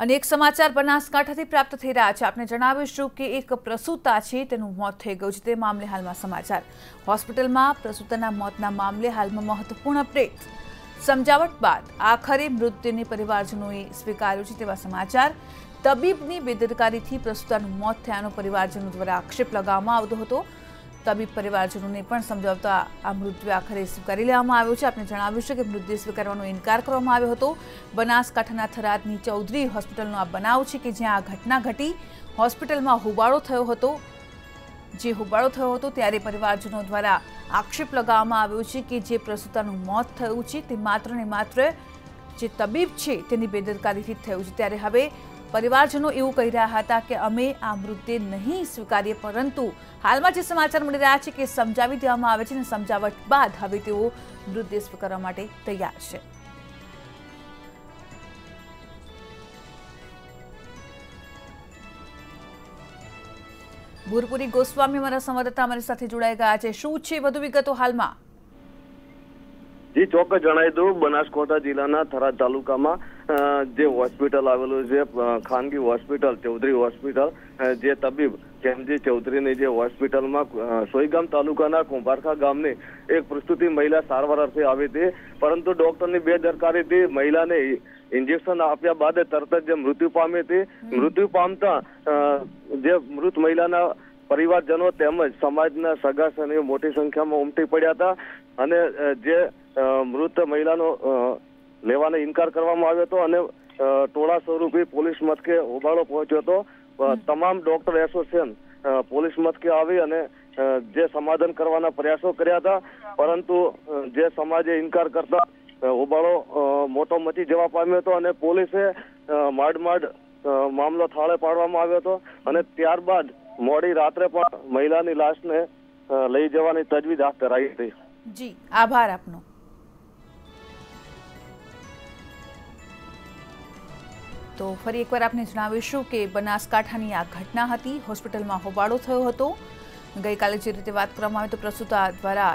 અને એક સમાચાર બનાસકાંઠાથી પ્રાપ્ત થઈ રહ્યા છે. આપને જણાવીશું કે એક પ્રસૂતા છે, તેનું મોત થઈ ગયું છે. તે મામલે હાલમાં સમાચાર. હોસ્પિટલમાં પ્રસૂતાના મોતના મામલે હાલમાં મહત્વપૂર્ણ અપડેટ. સમજાવટ બાદ આખરે મૃત્યુને પરિવારજનોએ સ્વીકાર્યું છે તેવા સમાચાર. તબીબની બેદરકારીથી પ્રસૂતાનું મોત થયાનો પરિવારજનો દ્વારા આક્ષેપ લગાવવામાં આવતો હતો. તબીબ પરિવારજનોને પણ સમજાવતા આ મૃત્યુ આખરે સ્વીકારી લેવામાં આવ્યો છે. આપણે જણાવ્યું છે કે મૃત્યુ સ્વીકારવાનો ઇનકાર કરવામાં આવ્યો હતો. બનાસકાંઠાના થરાદની ચૌધરી હોસ્પિટલનો આ બનાવ છે કે જ્યાં આ ઘટના ઘટી. હોસ્પિટલમાં હુબાળો થયો હતો. જે હુબાળો થયો હતો ત્યારે પરિવારજનો દ્વારા આક્ષેપ લગાવવામાં આવ્યો છે કે જે પ્રસૂતાનું મોત થયું છે તે માત્ર ને માત્ર જે તબીબ છે તેની બેદરકારીથી થયું છે. ત્યારે હવે પરિવારજનો એવું કહી રહ્યા હતા કે અમે આ મૃતદેહ નહીં સ્વીકારીએ, પરંતુ હાલમાં જે સમાચાર મળી રહ્યા છે કે સમજાવી દેવામાં આવે છે અને સમજાવટ બાદ હવે તેઓ મૃતદેહ સ્વીકારવા માટે તૈયાર છે. ભૂરપુરી ગોસ્વામી અમારા સંવાદદાતા અમારી સાથે જોડાઈ ગયા છે. શું છે વધુ વિગતો હાલમાં? જી ચોક્કસ જણાવી દઉં. બનાસકાંઠા જિલ્લાના થરાદ તાલુકામાં જે હોસ્પિટલ આવેલું છે ખાનગી હોસ્પિટલ ચૌધરી હોસ્પિટલ જે તબીબ કેમજી ચૌધરીની જે હોસ્પિટલમાં સોઈગામ તાલુકાના કુંભારખા ગામની એક પ્રસ્તુતિ મહિલા સારવાર અર્થે આવી હતી. પરંતુ ડોક્ટરની બેદરકારીથી મહિલાને ઇન્જેક્શન આપ્યા બાદ તરત જ મૃત્યુ પામી હતી. મૃત્યુ પામતા જે મૃત મહિલાના પરિવારજનો તેમજ સમાજના સગા સનીઓ મોટી સંખ્યામાં ઉમટી પડ્યા હતા અને જે મૃત મહિલાનો લેવાનો ઇનકાર કરવામાં આવ્યો હતો અને ટોળા સ્વરૂપે પોલીસ મથકે હોબાળો પહોંચ્યો હતો. તમામ ડોક્ટર એસોસિએશન પોલીસ મથકે આવી અને જે સમાધાન કરવાના પ્રયાસો કર્યા હતા. પરંતુ જે સમાજે ઇનકાર કરતા હોબાળો મોટો મચી જવા પામ્યો હતો અને પોલીસે માંડ માંડ મામલો થાળે પાડવામાં આવ્યો હતો. અને ત્યારબાદ મોડી રાત્રે પણ મહિલાની લાશને લઈ જવાની તજવીજ હાથ ધરાઈ હતી. જી, આભાર આપનો. તો ફરી એકવાર આપને જણાવીશું કે બનાસકાંઠાની આ ઘટના હતી. હોસ્પિટલમાં હોબાળો થયો હતો. ગઈકાલે જે રીતે વાત કરવામાં આવે તો પ્રસૂતા દ્વારા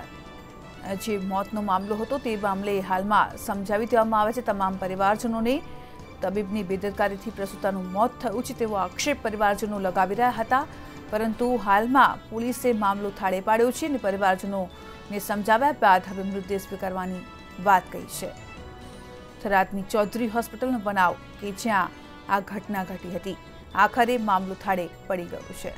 જે મોતનો મામલો હતો તે મામલે હાલમાં સમજાવી દેવામાં આવે છે તમામ પરિવારજનોને. તબીબની બેદરકારીથી પ્રસૂતાનું મોત થયું છે તેવો આક્ષેપ પરિવારજનો લગાવી રહ્યા હતા. પરંતુ હાલમાં પોલીસે મામલો થાળે પાડ્યો છે અને પરિવારજનોને સમજાવ્યા બાદ હવે મૃતદેહ સ્વીકારવાની વાત કહી છે. થરાદની ચૌધરી હોસ્પિટલનો બનાવ કે જ્યાં આ ઘટના ઘટી હતી, આખરે મામલો થાળે પડી ગયો છે.